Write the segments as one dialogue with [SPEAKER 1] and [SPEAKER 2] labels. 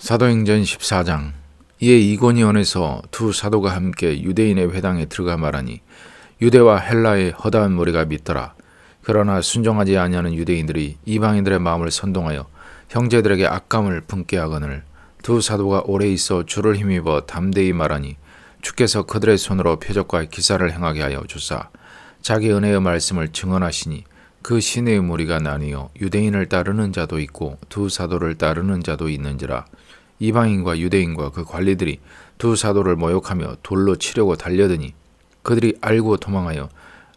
[SPEAKER 1] 사도행전 14장 이에 이고니온에서 두 사도가 함께 유대인의 회당에 들어가 말하니 유대와 헬라의 허다한 무리가 믿더라. 그러나 순종하지 아니하는 유대인들이 이방인들의 마음을 선동하여 형제들에게 악감을 품게 하거늘 두 사도가 오래 있어 주를 힘입어 담대히 말하니 주께서 그들의 손으로 표적과 기사를 행하게 하여 주사 자기 은혜의 말씀을 증언하시니 그 신의 무리가 나뉘어 유대인을 따르는 자도 있고 두 사도를 따르는 자도 있는지라 이방인과 유대인과 그 관리들이 두 사도를 모욕하며 돌로 치려고 달려드니 그들이 알고 도망하여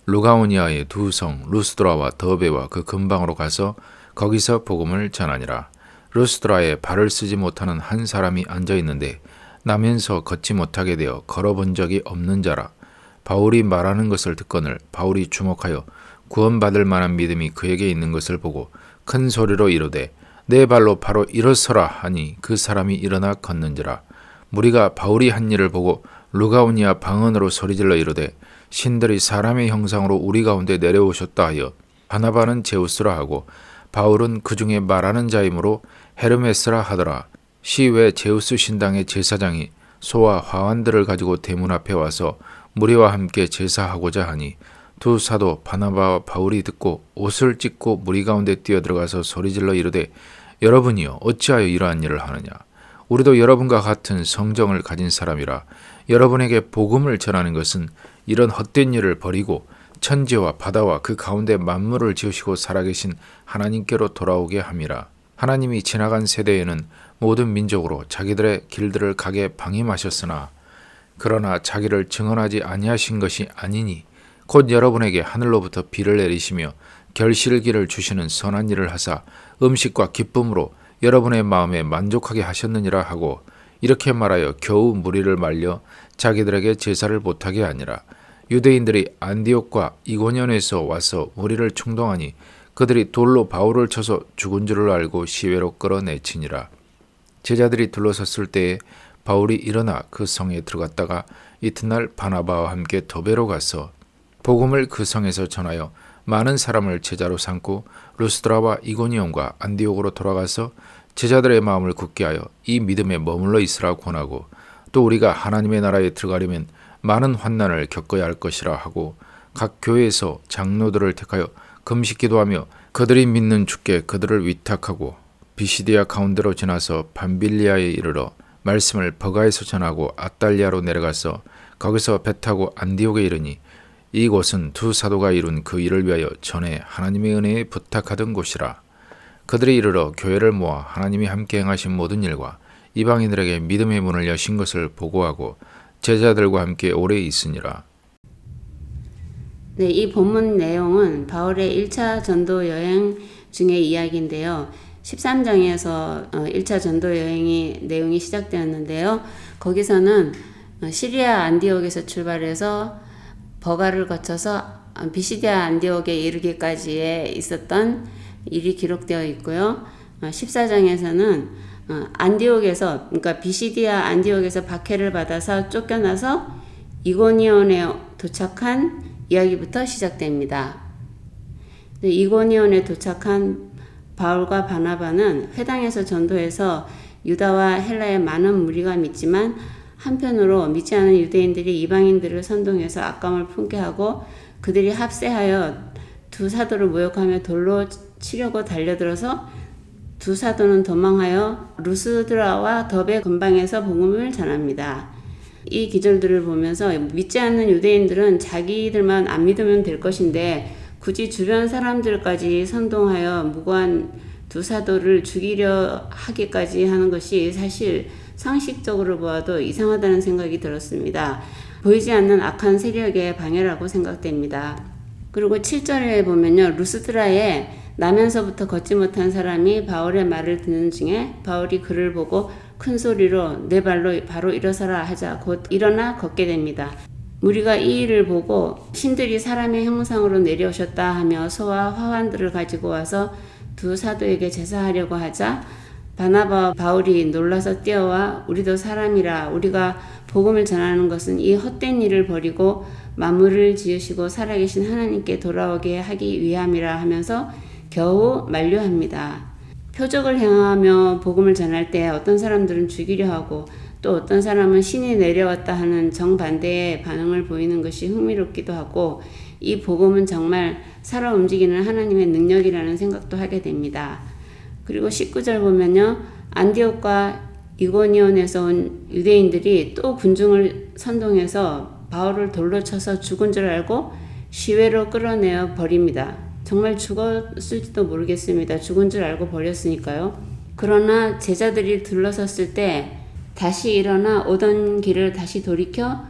[SPEAKER 1] 루가오니아의 두 성 루스드라와 더베와 그 근방으로 가서 거기서 복음을 전하니라. 루스드라에 발을 쓰지 못하는 한 사람이 앉아 있는데 나면서 걷지 못하게 되어 걸어본 적이 없는 자라. 바울이 말하는 것을 듣거늘 바울이 주목하여 구원받을 만한 믿음이 그에게 있는 것을 보고 큰 소리로 이르되 내 발로 바로 일어서라 하니 그 사람이 일어나 걷는지라. 무리가 바울이 한 일을 보고 루가오니아 방언으로 소리질러 이르되 신들이 사람의 형상으로 우리 가운데 내려오셨다 하여 바나바는 제우스라 하고 바울은 그 중에 말하는 자이므로 헤르메스라 하더라. 시외 제우스 신당의 제사장이 소와 화환들을 가지고 대문 앞에 와서 무리와 함께 제사하고자 하니 두 사도 바나바와 바울이 듣고 옷을 찢고 무리 가운데 뛰어들어가서 소리질러 이르되 여러분이여 어찌하여 이러한 일을 하느냐? 우리도 여러분과 같은 성정을 가진 사람이라 여러분에게 복음을 전하는 것은 이런 헛된 일을 버리고 천지와 바다와 그 가운데 만물을 지으시고 살아계신 하나님께로 돌아오게 함이라. 하나님이 지나간 세대에는 모든 민족으로 자기들의 길들을 가게 방임하셨으나 그러나 자기를 증언하지 아니하신 것이 아니니 곧 여러분에게 하늘로부터 비를 내리시며 결실기를 주시는 선한 일을 하사 음식과 기쁨으로 여러분의 마음에 만족하게 하셨느니라 하고 이렇게 말하여 겨우 무리를 말려 자기들에게 제사를 못하게 하니라. 유대인들이 안디옥과 이고년에서 와서 무리를 충동하니 그들이 돌로 바울을 쳐서 죽은 줄을 알고 시외로 끌어내치니라. 제자들이 둘러섰을 때에 바울이 일어나 그 성에 들어갔다가 이튿날 바나바와 함께 도베로 가서 복음을 그 성에서 전하여 많은 사람을 제자로 삼고 루스드라와 이고니온과 안디옥으로 돌아가서 제자들의 마음을 굳게 하여 이 믿음에 머물러 있으라 권하고 또 우리가 하나님의 나라에 들어가려면 많은 환난을 겪어야 할 것이라 하고 각 교회에서 장로들을 택하여 금식 기도 하며 그들이 믿는 주께 그들을 위탁하고 비시디아 가운데로 지나서 밤빌리아에 이르러 말씀을 버가에서 전하고 아달리아로 내려가서 거기서 배 타고 안디옥에 이르니 이곳은 두 사도가 이룬 그 일을 위하여 전에 하나님의 은혜에 부탁하던 곳이라. 그들이 이르러 교회를 모아 하나님이 함께 행하신 모든 일과 이방인들에게 믿음의 문을 여신 것을 보고하고 제자들과 함께 오래 있으니라.
[SPEAKER 2] 네, 이 본문 내용은 바울의 1차 전도 여행 중의 이야기인데요. 13장에서 1차 어, 전도 여행이 내용이 시작되었는데요. 거기서는 어, 시리아 안디옥에서 출발해서 버가를 거쳐서 비시디아 안디옥에 이르기까지에 있었던 일이 기록되어 있고요. 14장에서는 어, 안디옥에서 그러니까 비시디아 안디옥에서 박해를 받아서 쫓겨나서 이고니온에 도착한 이야기부터 시작됩니다. 이고니온에 도착한 바울과 바나바는 회당에서 전도해서 유다와 헬라의 많은 무리가 믿지만 한편으로 믿지 않은 유대인들이 이방인들을 선동해서 악감을 품게 하고 그들이 합세하여 두 사도를 모욕하며 돌로 치려고 달려들어서 두 사도는 도망하여 루스드라와 더베 근방에서 복음을 전합니다. 이 기절들을 보면서 믿지 않는 유대인들은 자기들만 안 믿으면 될 것인데 굳이 주변 사람들까지 선동하여 무고한 두 사도를 죽이려 하기까지 하는 것이 사실 상식적으로 보아도 이상하다는 생각이 들었습니다. 보이지 않는 악한 세력의 방해라고 생각됩니다. 그리고 7절에 보면요. 루스드라에 나면서부터 걷지 못한 사람이 바울의 말을 듣는 중에 바울이 그를 보고 큰 소리로 내 발로 바로 일어서라 하자 곧 일어나 걷게 됩니다. 우리가 이 일을 보고 신들이 사람의 형상으로 내려오셨다 하며 소와 화환들을 가지고 와서 두 사도에게 제사하려고 하자 바나바와 바울이 놀라서 뛰어와 우리도 사람이라 우리가 복음을 전하는 것은 이 헛된 일을 버리고 만물을 지으시고 살아계신 하나님께 돌아오게 하기 위함이라 하면서 겨우 만류합니다. 표적을 행하며 복음을 전할 때 어떤 사람들은 죽이려 하고 또 어떤 사람은 신이 내려왔다 하는 정반대의 반응을 보이는 것이 흥미롭기도 하고 이 복음은 정말 살아 움직이는 하나님의 능력이라는 생각도 하게 됩니다. 그리고 19절 보면요. 안디옥과 이고니온에서 온 유대인들이 또 군중을 선동해서 바울을 돌로 쳐서 죽은 줄 알고 시외로 끌어내어 버립니다. 정말 죽었을지도 모르겠습니다. 죽은 줄 알고 버렸으니까요. 그러나 제자들이 둘러섰을 때 다시 일어나 오던 길을 다시 돌이켜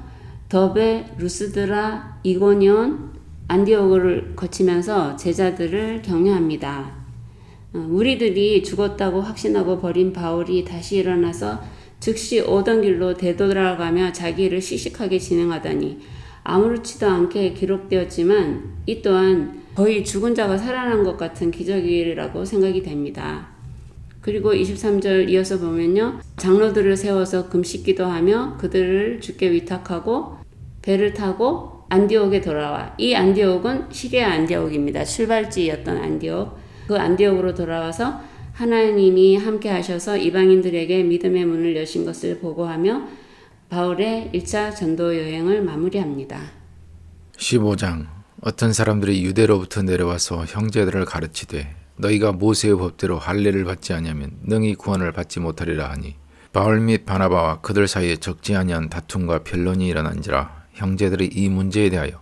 [SPEAKER 2] 더베, 루스드라, 이고니온, 안디오를 거치면서 제자들을 격려합니다. 어, 우리들이 죽었다고 확신하고 버린 바울이 다시 일어나서 즉시 오던 길로 되돌아가며 자기를 시식하게 진행하다니 아무렇지도 않게 기록되었지만 이 또한 거의 죽은 자가 살아난 것 같은 기적이라고 생각이 됩니다. 그리고 23절 이어서 보면요. 장로들을 세워서 금식기도 하며 그들을 주께 위탁하고 배를 타고 안디옥에 돌아와 이 안디옥은 시리아 안디옥입니다. 출발지였던 안디옥. 그 안디옥으로 돌아와서 하나님이 함께 하셔서 이방인들에게 믿음의 문을 여신 것을 보고하며 바울의 1차 전도 여행을 마무리합니다.
[SPEAKER 1] 15장 어떤 사람들이 유대로부터 내려와서 형제들을 가르치되 너희가 모세의 법대로 할례를 받지 아니하면 능히 구원을 받지 못하리라 하니 바울 및 바나바와 그들 사이에 적지 아니한 다툼과 변론이 일어난지라 형제들이 이 문제에 대하여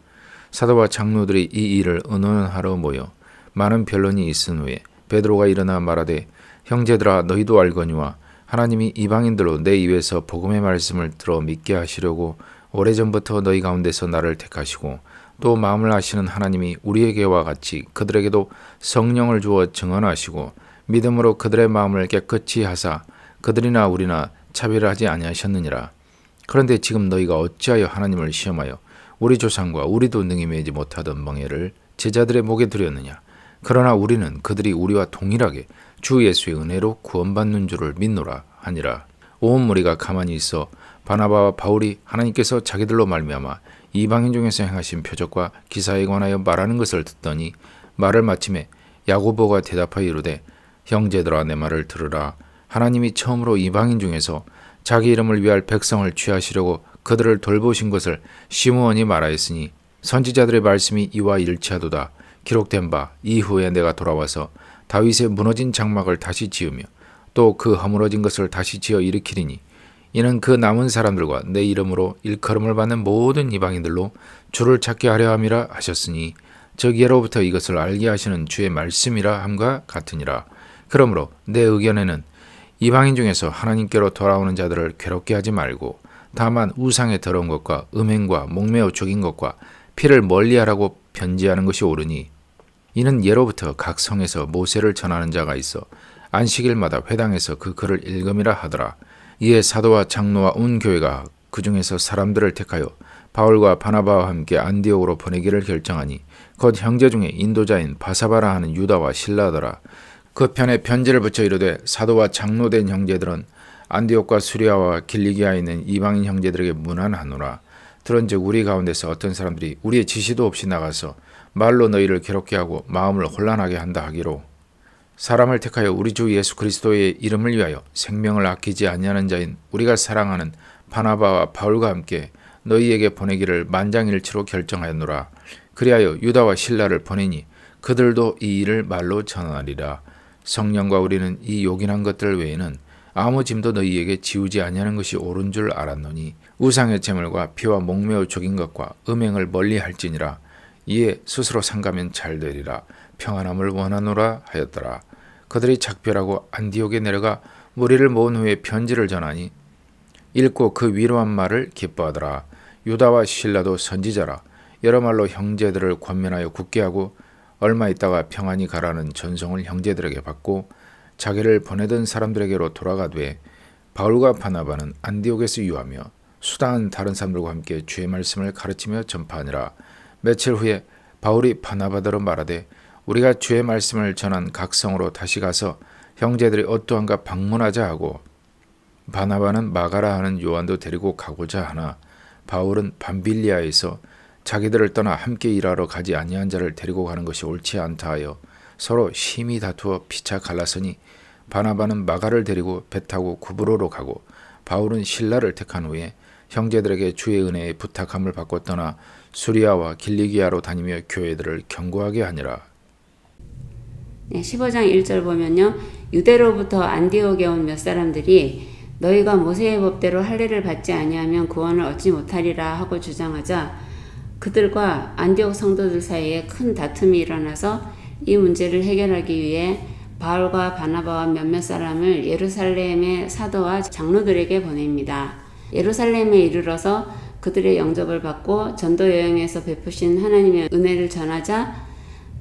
[SPEAKER 1] 사도와 장로들이 이 일을 의논하러 모여 많은 변론이 있은 후에 베드로가 일어나 말하되 형제들아 너희도 알거니와 하나님이 이방인들로 내 입에서 복음의 말씀을 들어 믿게 하시려고 오래전부터 너희 가운데서 나를 택하시고 또 마음을 아시는 하나님이 우리에게와 같이 그들에게도 성령을 주어 증언하시고 믿음으로 그들의 마음을 깨끗이 하사 그들이나 우리나 차별하지 아니하셨느니라. 그런데 지금 너희가 어찌하여 하나님을 시험하여 우리 조상과 우리도 능히 매지 못하던 멍에를 제자들의 목에 들였느냐. 그러나 우리는 그들이 우리와 동일하게 주 예수의 은혜로 구원받는 줄을 믿노라 하니라. 온 무리가 가만히 있어 바나바와 바울이 하나님께서 자기들로 말미암아 이방인 중에서 행하신 표적과 기사에 관하여 말하는 것을 듣더니 말을 마침에 야고보가 대답하여 이르되 형제들아 내 말을 들으라 하나님이 처음으로 이방인 중에서 자기 이름을 위할 백성을 취하시려고 그들을 돌보신 것을 시므온이 말하였으니 선지자들의 말씀이 이와 일치하도다. 기록된 바 이후에 내가 돌아와서 다윗의 무너진 장막을 다시 지으며 또 그 허물어진 것을 다시 지어 일으키리니 이는 그 남은 사람들과 내 이름으로 일컬음을 받는 모든 이방인들로 주를 찾게 하려 함이라 하셨으니 저기로부터 이것을 알게 하시는 주의 말씀이라 함과 같으니라. 그러므로 내 의견에는 이방인 중에서 하나님께로 돌아오는 자들을 괴롭게 하지 말고 다만 우상에 더러운 것과 음행과 목매어 죽인 것과 피를 멀리하라고 편지하는 것이 옳으니 이는 예로부터 각 성에서 모세를 전하는 자가 있어 안식일마다 회당에서 그 글을 읽음이라 하더라. 이에 사도와 장로와 온 교회가 그 중에서 사람들을 택하여 바울과 바나바와 함께 안디옥으로 보내기를 결정하니 곧 형제 중에 인도자인 바사바라 하는 유다와 신라더라. 그 편에 편지를 붙여 이르되 사도와 장로된 형제들은 안디옥과 수리아와 길리기아에 있는 이방인 형제들에게 문안하노라. 들은즉 우리 가운데서 어떤 사람들이 우리의 지시도 없이 나가서 말로 너희를 괴롭게 하고 마음을 혼란하게 한다 하기로 사람을 택하여 우리 주 예수 그리스도의 이름을 위하여 생명을 아끼지 아니하는 자인 우리가 사랑하는 바나바와 바울과 함께 너희에게 보내기를 만장일치로 결정하였노라. 그리하여 유다와 신라를 보내니 그들도 이 일을 말로 전하리라. 성령과 우리는 이 요긴한 것들 외에는 아무 짐도 너희에게 지우지 아니하는 것이 옳은 줄 알았노니 우상의 재물과 피와 목매어 죽인 것과 음행을 멀리 할지니라. 이에 스스로 상가면 잘 되리라. 평안함을 원하노라 하였더라. 그들이 작별하고 안디옥에 내려가 무리를 모은 후에 편지를 전하니 읽고 그 위로한 말을 기뻐하더라. 유다와 신라도 선지자라. 여러 말로 형제들을 권면하여 굳게 하고 얼마 있다가 평안히 가라는 전송을 형제들에게 받고 자기를 보내던 사람들에게로 돌아가되 바울과 바나바는 안디옥에서 유하며 수다한 다른 사람들과 함께 주의 말씀을 가르치며 전파하니라. 며칠 후에 바울이 바나바더러 말하되 우리가 주의 말씀을 전한 각 성으로 다시 가서 형제들이 어떠한가 방문하자 하고 바나바는 마가라 하는 요한도 데리고 가고자 하나 바울은 밤빌리아에서 자기들을 떠나 함께 일하러 가지 아니한 자를 데리고 가는 것이 옳지 않다 하여 서로 심히 다투어 피차 갈라서니 바나바는 마가를 데리고 배 타고 구브로로 가고 바울은 신라를 택한 후에 형제들에게 주의 은혜에 부탁함을 받고 떠나 수리아와 길리기아로 다니며 교회들을 경고하게 하니라.
[SPEAKER 2] 네, 15장 1절 보면요. 유대로부터 안디옥에 온 몇 사람들이 너희가 모세의 법대로 할례를 받지 아니하면 구원을 얻지 못하리라 하고 주장하자 그들과 안디옥 성도들 사이에 큰 다툼이 일어나서 이 문제를 해결하기 위해 바울과 바나바와 몇몇 사람을 예루살렘의 사도와 장로들에게 보냅니다. 예루살렘에 이르러서 그들의 영접을 받고 전도 여행에서 베푸신 하나님의 은혜를 전하자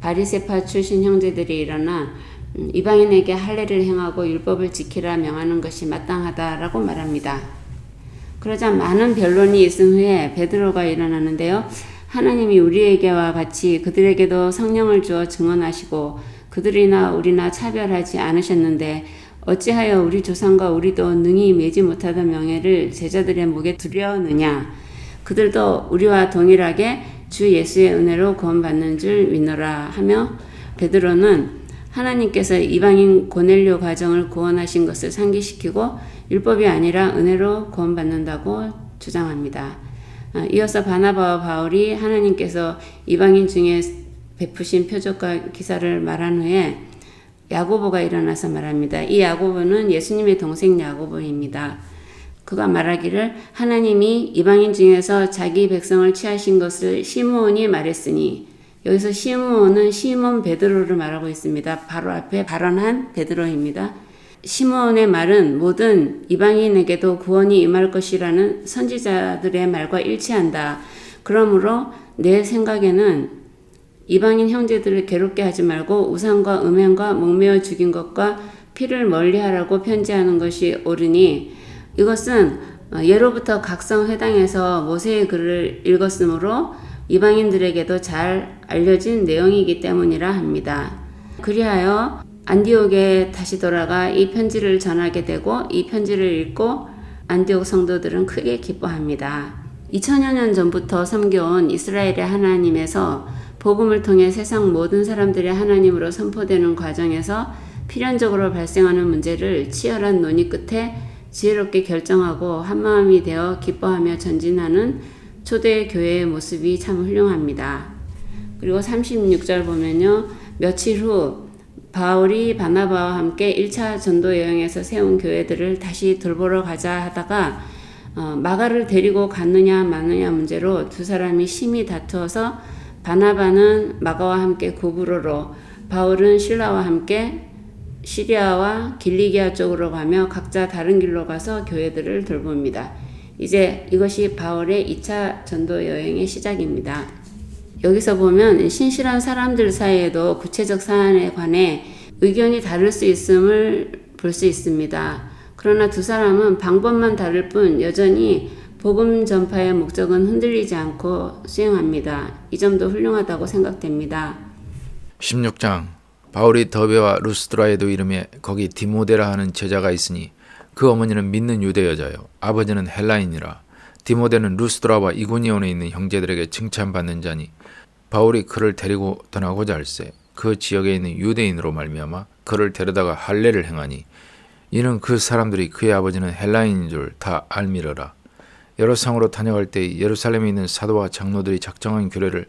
[SPEAKER 2] 바리세파 출신 형제들이 일어나 음, 이방인에게 할례를 행하고 율법을 지키라 명하는 것이 마땅하다라고 말합니다. 그러자 많은 변론이 있은 후에 베드로가 일어나는데요. 하나님이 우리에게와 같이 그들에게도 성령을 주어 증언하시고 그들이나 우리나 차별하지 않으셨는데 어찌하여 우리 조상과 우리도 능히 매지 못하던 명예를 제자들의 목에 두려느냐 그들도 우리와 동일하게 주 예수의 은혜로 구원받는 줄 믿노라 하며 베드로는 하나님께서 이방인 고넬료 가정을 구원하신 것을 상기시키고 율법이 아니라 은혜로 구원받는다고 주장합니다. 아, 이어서 바나바와 바울이 하나님께서 이방인 중에 베푸신 표적과 기사를 말한 후에 야고보가 일어나서 말합니다. 이 야고보는 예수님의 동생 야고보입니다. 그가 말하기를 하나님이 이방인 중에서 자기 백성을 취하신 것을 시므온이 말했으니 여기서 시므온은 시몬 베드로를 말하고 있습니다. 바로 앞에 발언한 베드로입니다. 시므온의 말은 모든 이방인에게도 구원이 임할 것이라는 선지자들의 말과 일치한다. 그러므로 내 생각에는 이방인 형제들을 괴롭게 하지 말고 우상과 음행과 목매어 죽인 것과 피를 멀리하라고 편지하는 것이 옳으니 이것은 어, 예로부터 각성 회당에서 모세의 글을 읽었으므로 이방인들에게도 잘 알려진 내용이기 때문이라 합니다. 그리하여 안디옥에 다시 돌아가 이 편지를 전하게 되고 이 편지를 읽고 안디옥 성도들은 크게 기뻐합니다. 2000여 년 전부터 섬겨온 이스라엘의 하나님에서 복음을 통해 세상 모든 사람들의 하나님으로 선포되는 과정에서 필연적으로 발생하는 문제를 치열한 논의 끝에 지혜롭게 결정하고 한마음이 되어 기뻐하며 전진하는 초대 교회의 모습이 참 훌륭합니다. 그리고 36절 보면요. 며칠 후 바울이 바나바와 함께 1차 전도 여행에서 세운 교회들을 다시 돌보러 가자 하다가 어, 마가를 데리고 갔느냐 마느냐 문제로 두 사람이 심히 다투어서 바나바는 마가와 함께 구브로로 바울은 신라와 함께 시리아와 길리기아 쪽으로 가며 각자 다른 길로 가서 교회들을 돌봅니다. 이제 이것이 바울의 2차 전도 여행의 시작입니다. 여기서 보면 신실한 사람들 사이에도 구체적 사안에 관해 의견이 다를 수 있음을 볼 수 있습니다. 그러나 두 사람은 방법만 다를 뿐 여전히 복음 전파의 목적은 흔들리지 않고 수행합니다. 이 점도 훌륭하다고 생각됩니다.
[SPEAKER 1] 16장 바울이 더베와 루스드라에도 이름에 거기 디모데라 하는 제자가 있으니 그 어머니는 믿는 유대 여자요 아버지는 헬라인이라 디모데는 루스드라와 이고니온에 있는 형제들에게 칭찬받는 자니 바울이 그를 데리고 떠나고자 할세 그 지역에 있는 유대인으로 말미암아 그를 데려다가 할례를 행하니 이는 그 사람들이 그의 아버지는 헬라인인 줄 다 알미러라 여러 성으로 다녀갈 때 예루살렘에 있는 사도와 장로들이 작정한 규례를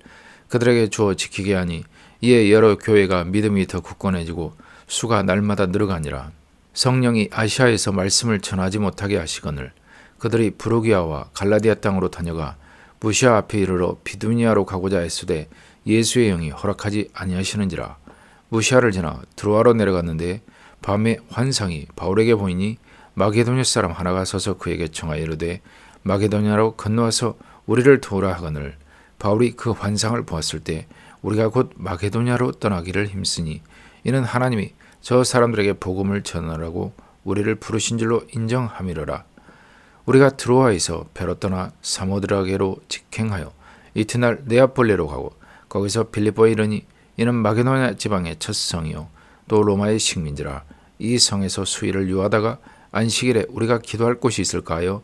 [SPEAKER 1] 그들에게 주어 지키게 하니 이에 여러 교회가 믿음이 더 굳건해지고 수가 날마다 늘어가니라. 성령이 아시아에서 말씀을 전하지 못하게 하시거늘 그들이 부르기아와 갈라디아 땅으로 다녀가 무시아 앞에 이르러 비두니아로 가고자 했으되 예수의 영이 허락하지 아니하시는지라. 무시아를 지나 드로아로 내려갔는데 밤에 환상이 바울에게 보이니 마게도냐 사람 하나가 서서 그에게 청하여 이르되 마게도냐로 건너와서 우리를 도우라 하거늘 바울이 그 환상을 보았을 때 우리가 곧 마게도냐로 떠나기를 힘쓰니 이는 하나님이 저 사람들에게 복음을 전하라고 우리를 부르신 줄로 인정함이로라. 우리가 드로아에서 배로 떠나 사모드라게로 직행하여 이튿날 네아폴리로 가고 거기서 빌립보에 이르니 이는 마게도냐 지방의 첫 성이요 또 로마의 식민지라 이 성에서 수일을 유하다가 안식일에 우리가 기도할 곳이 있을까요?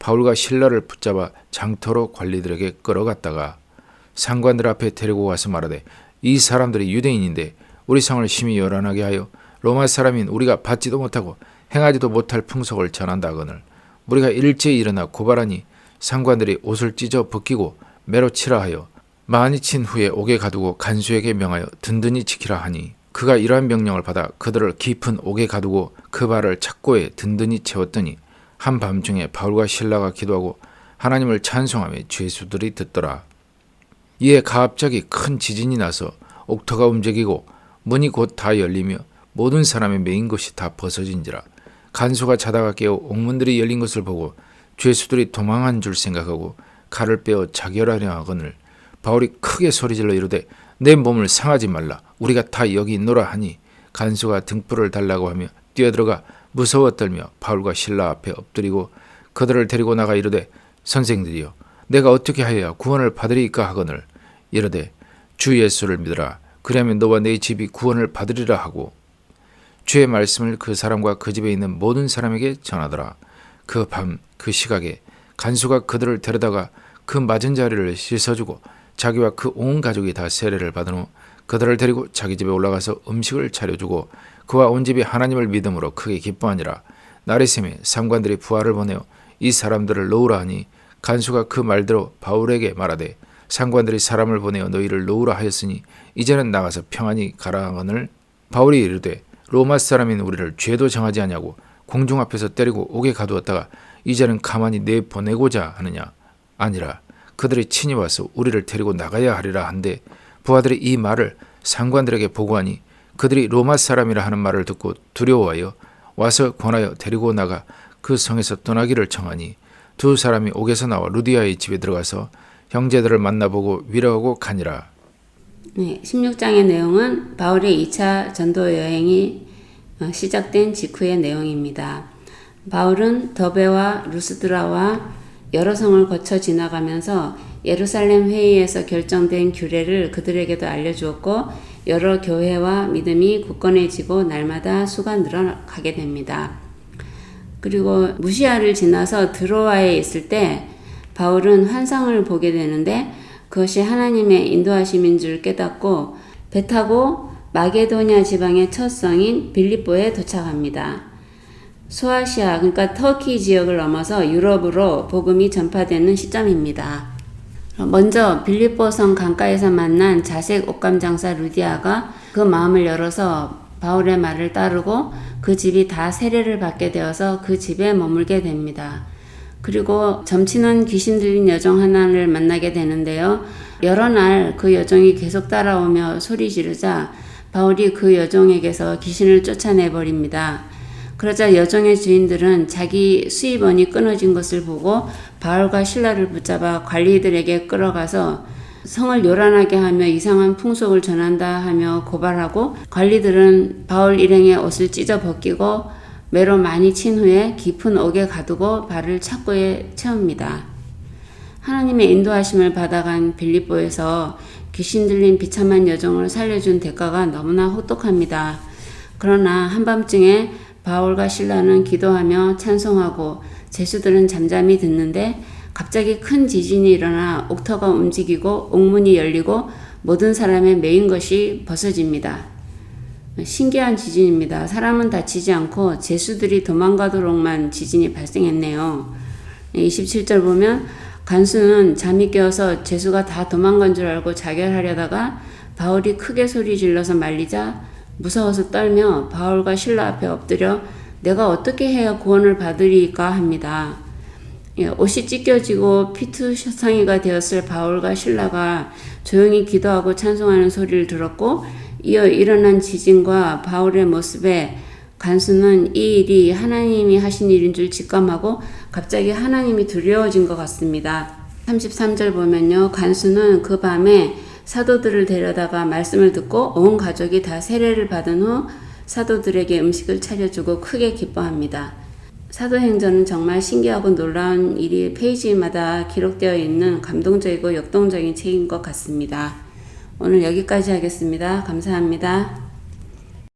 [SPEAKER 1] 바울과 신라를 붙잡아 장터로 관리들에게 끌어갔다가 상관들 앞에 데리고 와서 말하되 이 사람들이 유대인인데 우리 성을 심히 요란하게 하여 로마 사람인 우리가 받지도 못하고 행하지도 못할 풍속을 전한다거늘 우리가 일제히 일어나 고발하니 상관들이 옷을 찢어 벗기고 매로 치라 하여 많이 친 후에 옥에 가두고 간수에게 명하여 든든히 지키라 하니 그가 이러한 명령을 받아 그들을 깊은 옥에 가두고 그 발을 착고에 든든히 채웠더니 한밤중에 바울과 신라가 기도하고 하나님을 찬송하며 죄수들이 듣더라. 이에 갑자기 큰 지진이 나서 옥터가 움직이고 문이 곧 다 열리며 모든 사람의 메인 것이 다 벗어진지라 간수가 자다가 깨어 옥문들이 열린 것을 보고 죄수들이 도망한 줄 생각하고 칼을 빼어 자결하려 하거늘 바울이 크게 소리질러 이르되 내 몸을 상하지 말라 우리가 다 여기 있노라 하니 간수가 등불을 달라고 하며 뛰어들어가 무서워 떨며 바울과 신라 앞에 엎드리고 그들을 데리고 나가 이르되 선생들이여 내가 어떻게 하여야 구원을 받으리까 하거늘? 이르되 주 예수를 믿으라. 그리하면 너와 네 집이 구원을 받으리라 하고 주의 말씀을 그 사람과 그 집에 있는 모든 사람에게 전하더라. 그밤그 시각에 간수가 그들을 데려다가 그 맞은 자리를 씻어주고 자기와 그 온 가족이 다 세례를 받은 후 그들을 데리고 자기 집에 올라가서 음식을 차려주고 그와 온 집이 하나님을 믿음으로 크게 기뻐하니라. 새매 상관들이 부하를 보내어 이 사람들을 놓으라 하니 간수가 그 말대로 바울에게 말하되 상관들이 사람을 보내어 너희를 놓으라 하였으니 이제는 나가서 평안히 가라 하거늘 바울이 이르되 로마 사람인 우리를 죄도 정하지 아니하고 공중 앞에서 때리고 옥에 가두었다가 이제는 가만히 내 보내고자 하느냐? 아니라 그들이 친히 와서 우리를 데리고 나가야 하리라 한데 부하들이 이 말을 상관들에게 보고하니 그들이 로마 사람이라 하는 말을 듣고 두려워하여 와서 권하여 데리고 나가 그 성에서 떠나기를 청하니 두 사람이 옥에서 나와 루디아의 집에 들어가서 형제들을 만나보고 위로하고 가니라
[SPEAKER 2] 네, 16장의 내용은 바울의 2차 전도 여행이 어, 시작된 직후의 내용입니다. 바울은 더베와 루스드라와 여러 성을 거쳐 지나가면서 예루살렘 회의에서 결정된 규례를 그들에게도 알려주었고 여러 교회와 믿음이 굳건해지고 날마다 수가 늘어가게 됩니다. 그리고 무시아를 지나서 드로아에 있을 때 바울은 환상을 보게 되는데 그것이 하나님의 인도하심인 줄 깨닫고 배 타고 마게도냐 지방의 첫 성인 빌립보에 도착합니다. 소아시아 그러니까 터키 지역을 넘어서 유럽으로 복음이 전파되는 시점입니다. 먼저 빌립보성 강가에서 만난 자색 옷감 장사 루디아가 그 마음을 열어서 바울의 말을 따르고 그 집이 다 세례를 받게 되어서 그 집에 머물게 됩니다. 그리고 점치는 귀신 들린 여종 하나를 만나게 되는데요. 여러 날 그 여종이 계속 따라오며 소리 지르자 바울이 그 여종에게서 귀신을 쫓아내 버립니다. 그러자 여종의 주인들은 자기 수입원이 끊어진 것을 보고 바울과 신라를 붙잡아 관리들에게 끌어가서 성을 요란하게 하며 이상한 풍속을 전한다 하며 고발하고 관리들은 바울 일행의 옷을 찢어 벗기고 매로 많이 친 후에 깊은 옥에 가두고 발을 착고에 채웁니다. 하나님의 인도하심을 받아간 빌립보에서 귀신 들린 비참한 여종을 살려준 대가가 너무나 혹독합니다. 그러나 한밤중에 바울과 신라는 기도하며 찬송하고 제수들은 잠잠히 듣는데 갑자기 큰 지진이 일어나 옥터가 움직이고 옥문이 열리고 모든 사람의 메인 것이 벗어집니다. 신기한 지진입니다. 사람은 다치지 않고 제수들이 도망가도록만 지진이 발생했네요. 27절 보면 간수는 잠이 깨어서 제수가 다 도망간 줄 알고 자결하려다가 바울이 크게 소리 질러서 말리자 무서워서 떨며 바울과 신라 앞에 엎드려 내가 어떻게 해야 구원을 받으리까 합니다. 예, 옷이 찢겨지고 피투성이가 되었을 바울과 신라가 조용히 기도하고 찬송하는 소리를 들었고 이어 일어난 지진과 바울의 모습에 간수는 이 일이 하나님이 하신 일인 줄 직감하고 갑자기 하나님이 두려워진 것 같습니다. 33절 보면요. 간수는 그 밤에 사도들을 데려다가 말씀을 듣고 온 가족이 다 세례를 받은 후 사도들에게 음식을 차려주고 크게 기뻐합니다. 사도행전은 정말 신기하고 놀라운 일이 페이지마다 기록되어 있는 감동적이고 역동적인 책인 것 같습니다. 오늘 여기까지 하겠습니다. 감사합니다.